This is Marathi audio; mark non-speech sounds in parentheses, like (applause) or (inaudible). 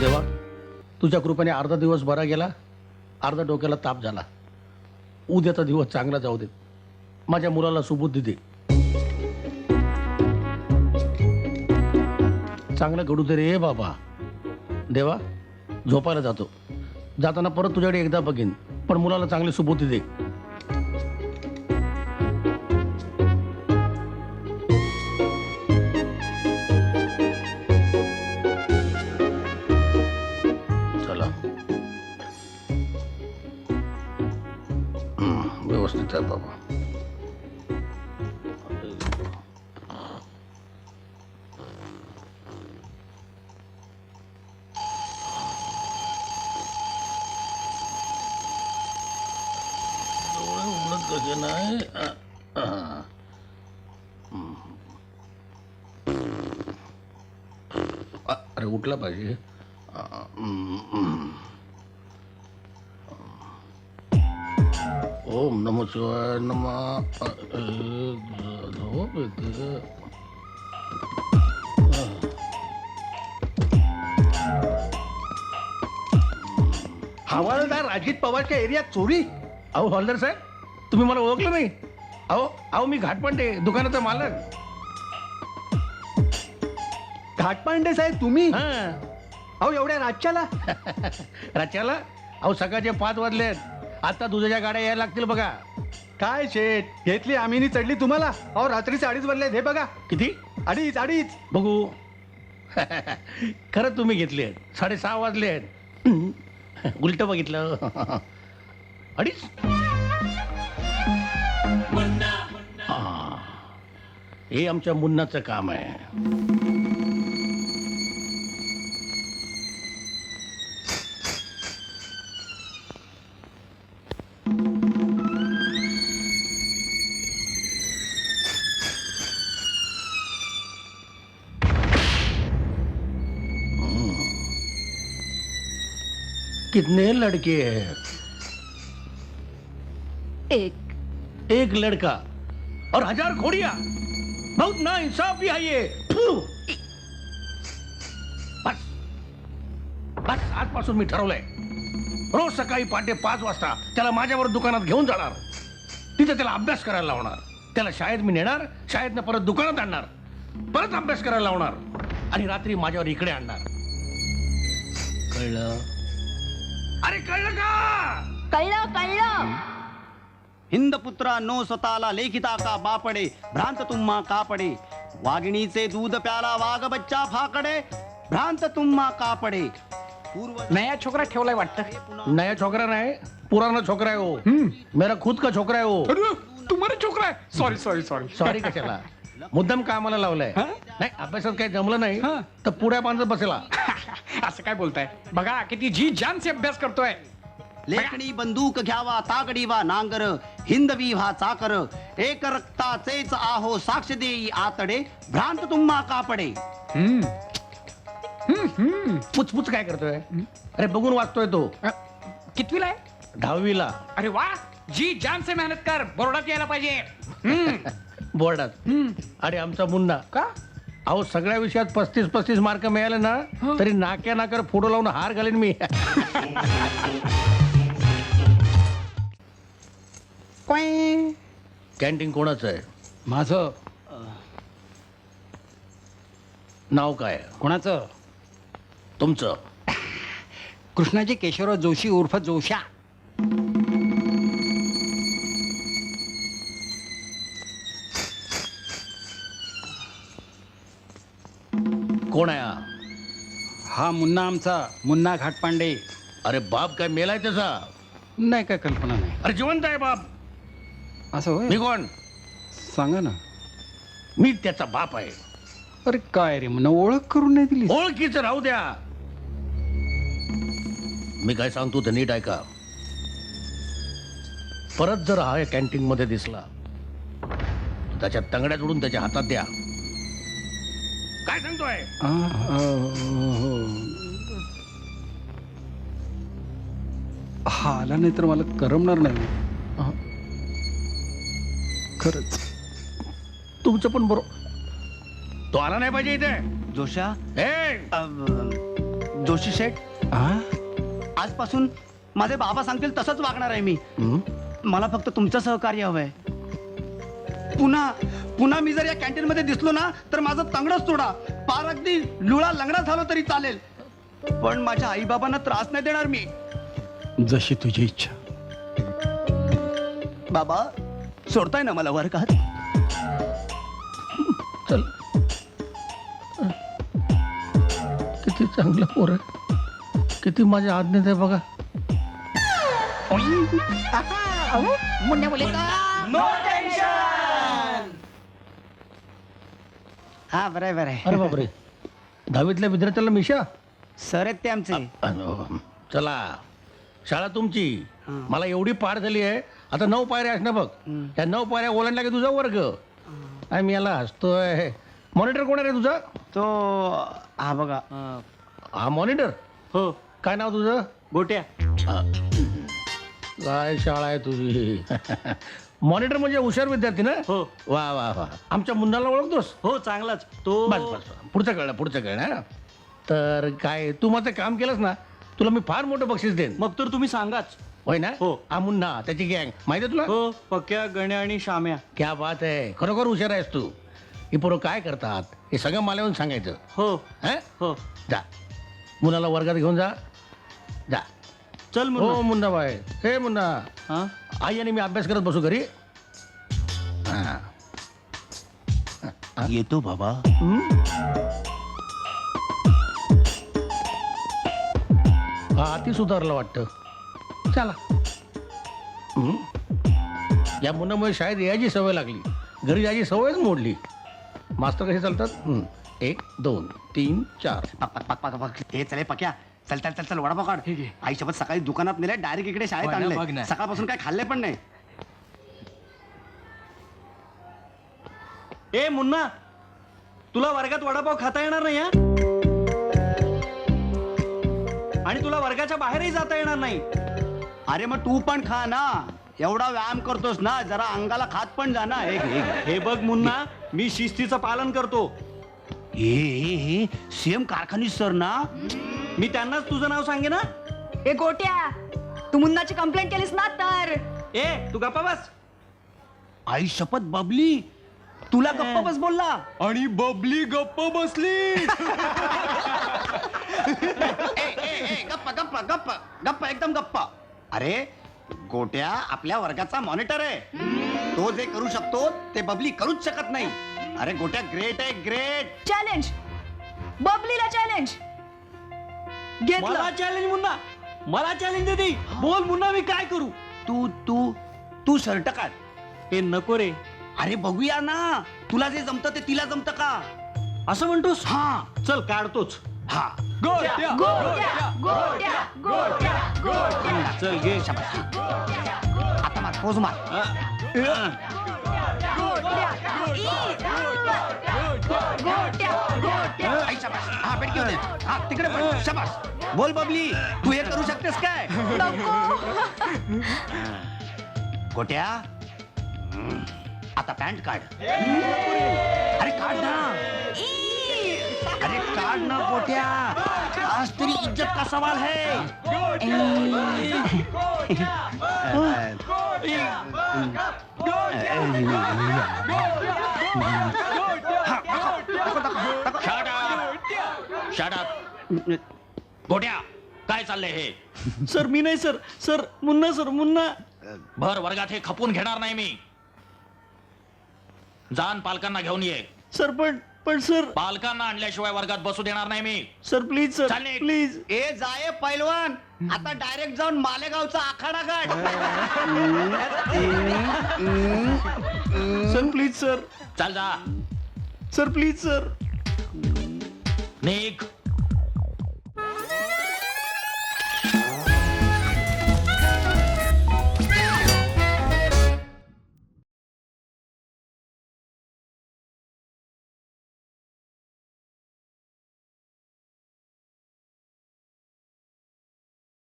देवा तुझ्या कृपेने अर्धा दिवस बरा गेला अर्धा डोक्याला ताप झाला. उद्याचा दिवस चांगला जाऊ दे. माझ्या मुलाला सुबुद्धी दे. चांगलं घडू दे रे बाबा. देवा झोपायला जातो. जाताना परत तुझ्याकडे एकदा बघीन पण मुलाला चांगली सुबुद्धी दे. व्यवस्थित आहे बाबा. नाही. अरे उठला पाहिजे. ओम नमो शिवाय नम. झोप येते हवालदार अजित पवारच्या एरियात चोरी? अहो हॉलदार साहेब तुम्ही मला ओळखलं नाही. अहो अहो मी घाटपांडे दुकानाचा मालक. घाटपांडे साहेब तुम्ही? हा. अहो एवढ्या राज्याला राच्याला (laughs) अहो सकाळचे पाच वाजले आता दुधाच्या गाड्या यायला लागतील बघा. काय शेठ घेतली आम्हीनी चढली तुम्हाला? अहो रात्रीचे अडीच वाजले हे बघा. किती? अडीच अडीच. बघू. (laughs) खरंच तुम्ही घेतले आहेत. साडेसहा वाजले आहेत. (laughs) उलट बघितलं. (laughs) अडीच? हा. हे आमच्या मुन्नाचं काम आहे. कितने लड़के हैं? एक। एक लड़का और हजार घोड़िया। बहुत ना इंसाफी है ये! बस। बस आजपासून मी ठरवलंय। रोज सकाळी पहाटे पाच वाजता त्याला माझ्यावर दुकानात घेऊन जाणार. तिथे त्याला अभ्यास करायला लावणार. त्याला शाळेत मी नेणार शाळेतनं परत दुकानात आणणार. परत अभ्यास करायला लावणार. आणि रात्री माझ्यावर इकडे आणणार. कळलं? अरे कळलं का? कळलं कळलं. हिंदपुत्रा नो स्वतःला लेखिता का बापडे भ्रांत तुम्हा कापडे. वाघिणीचे दूध प्याला वाघ बच्चा फाकडे भ्रांत तुम्हा कापडे. पूर्व नया छोकरा ठेवलाय वाटतं. नया छोकरा नाही पुराना छोकरा है. वो मेरा खुद का छोकरा है. वो अरे तुम्हाला छोकरा आहे. सॉरी सॉरी सॉरी सॉरी कशाला? मुद्दाम कामाला लावलंय. हा? नाही अभ्यासात काही जमलं नाही हा. तर पुढ्या बांधत बसला. (laughs) असं काय बोलताय? बघा किती जी जानचे अभ्यास करतोय. लेखणी बंदूक घ्यावा तागडी वा नांगर हिंदवी व्हा चाकर एक रक्ताचेच आहो साक्ष देई आतडे भ्रांत तुम्हा कापडे. हम्म. पुचपुच काय करतोय? अरे बघून वाचतोय तो. अ, कितवीला आहे? दहावीला. अरे वा जी जान से मेहनत कर बोर्डात यायला पाहिजे. हम्म. (laughs) बोर्डात. हम्म. अरे आमचा मुन्ना. का? अहो सगळ्या विषयात पस्तीस पस्तीस मार्क मिळाले ना तरी नाक्या नाकर फोटो लावून हार घालीन मी. कॅन्टीन कोणाचं आहे? माझं. नाव काय कोणाचं? तुमचं. कृष्णाजी केशवराव जोशी उर्फ जोशा. कोण आहे हा? हा मुन्ना आमचा मुन्ना घाटपांडे. अरे बाप काय मेलाय त्याचा? नाही काय कल्पना नाही. अरे जिवंत आहे बाप. असं होय? मी कोण? सांगा ना. मी त्याचा बाप आहे. अरे काय रे म्हणा ओळख करून नाही दिली ओळखीच राहू द्या. मी काय सांगतो ते नीट ऐका. परत जर हा कॅन्टीन मध्ये दिसला तर त्याच्या तंगड्या जोडून त्याच्या हातात द्या. काय सांगतोय? हो. हा आला नाही तर मला करमणार नाही. खरंच. तुमचं पण बरोबर तो आला नाही पाहिजे इथे. जोशा? ए! अ, जोशी शेठ? हा आजपासून माझे बाबा सांगतील तसंच वागणार आहे मी. हं? मला फक्त तुमचं सहकार्य हवंय. पुन्हा पुन्हा मी जर या कॅन्टीन मध्ये दिसलो ना तर माझं तंगडच तोडा. पार अगदी लुळा लंगडा झालो तरी चालेल. पण माझ्या आई बाबांना त्रास नाही देणार मी. जशी तुझी इच्छा. बाबा सोडताय ना मला वर्गात? चल. किती चांगलं पोर आहे. किती माझ्या आज्ञेत आहे बघा. मुन्या मुले हा बरं बरं अरे बापरे. दहावीतल्या विद्यार्थ्याला मिशा? सर आहेत ते आमचे. अनो, चला. शाळा तुमची. हं. मला एवढी पाठ झाली आहे. आता नऊ पायऱ्या असणार बघ. त्या नऊ पायऱ्या ओलांडल्या की तुझा वर्ग? आणि मी याला हसतोय. मॉनिटर कोण आहे रे तुझा? तो हा बघा. हा. मॉनिटर? हो. काय नाव तुझं? गोट्या. काय शाळा आहे तुझी? मॉनिटर म्हणजे हुशार विद्यार्थी ना? हो. वा वा वा. आमच्या मुन्नाला ओळखतोस? हो चांगलाच. तो बस बस पुढचं कळलं पुढचं कळलं हा. तर काय तू माझं काम केलंस ना? तुला मी फार मोठं बक्षीस देईन. मग तर तुम्ही सांगाच. होय ना? हो. हा मुन्ना त्याची गँग. माहिती आहे तुला? हो पक्या गण्या आणि शाम्या. क्या बात आहे. खरोखर हुशार आहेस तू. ही पोरं काय करतात? हे सगळं मला येऊन सांगायचं. हो. हा? हो. जा. मुलाला वर्गात घेऊन जा. जा. चल हो मग मुन्ना बाय हे मुन्ना. हा? आई आणि मी अभ्यास करत बसू घरी. हा. येतो बाबा. हं? हा अति सुधारलं वाटतं. चला. हं? या मुलामुळे शाळेत यायची सवय लागली. घरी जायची सवयच मोडली. मास्तर कसे चालतात? हं. एक दोन तीन चार. पक पक पक पक पक. हे चले पक्या. चल चल चल चल वडापाव काढ. आई सोबत सकाळी दुकानात नेले डायरेक्ट इकडे शाळेत बघ ना, बघ आणले ना. सकाळपासून काय खाल्ले पण नाही. ए मुन्ना तुला वर्गात वडापाव खाता येणार नाही हा? आणि तुला वर्गाच्या बाहेरही जाता येणार नाही. अरे मग तू पण खा ना. एवढा व्यायाम करतोस ना जरा अंगाला खात पण जा ना. हे घे, हे. हे बघ मुन्ना मी शिस्तीचं पालन करतो. हे हे हे. सेम कारखानी सर ना. मी त्यांनाच तुझं नाव सांगे ना ए गोट्या तू मुन्नाची कंप्लेंट केलीस ना तर? ए तू गप्पा बस. आई शपथ बबली. तुला गप्पा बस बोलला. आणि बबली गप्प बसली. (laughs) ए, ए, ए, गप्पा गप्पा गप्पा गप्पा एकदम गप्पा. अरे गोट्या आपल्या वर्गाचा मॉनिटर आहे. तो जे करू शकतो ते बबली करूच शकत नाही. अरे गोट्या ग्रेट आहे ग्रेट चॅलेंज बबलीला चॅलेंज मला चॅलेंज मुन्ना. मला चॅलेंज देते बोल मुन्ना मी काय करू? तू तू तू शर्ट काढ ए नको रे. अरे बघूया ना. तुला जे जमतं ते तिला जमतं का? असं म्हणतोस? हा. चल काढतोच. हा. गोट्या गोट्या गोट्या गोट्या चल घे आता मार पोज मार. गोट्या गोट्या आई, शाबास. हा पेटकी होते हा तिकडे पण शाबास बोल बबली तू हे करू शकतेस काय? नको गोट्या हम्म. आता पॅन्ट काढ अरे काढ ना। अरे काढ ना गोट्या। आज तेरी इज़्ज़त का सवाल है। गोट्या काय चाललंय हे? सर मी नाही sir. Sir Munna sir Munna. भर वर्गात हे खपून घेणार नाही मी. जाण पालकांना घेऊन ये. सर पण पण सर. पालकांना आणल्याशिवाय वर्गात बसू देणार नाही मी. Sir please sir. प्लीज. ए जाये पैलवान. आता डायरेक्ट जाऊन मालेगावचा आखाडा काढ. Sir please sir. चाल जा. Sir please sir. నీకు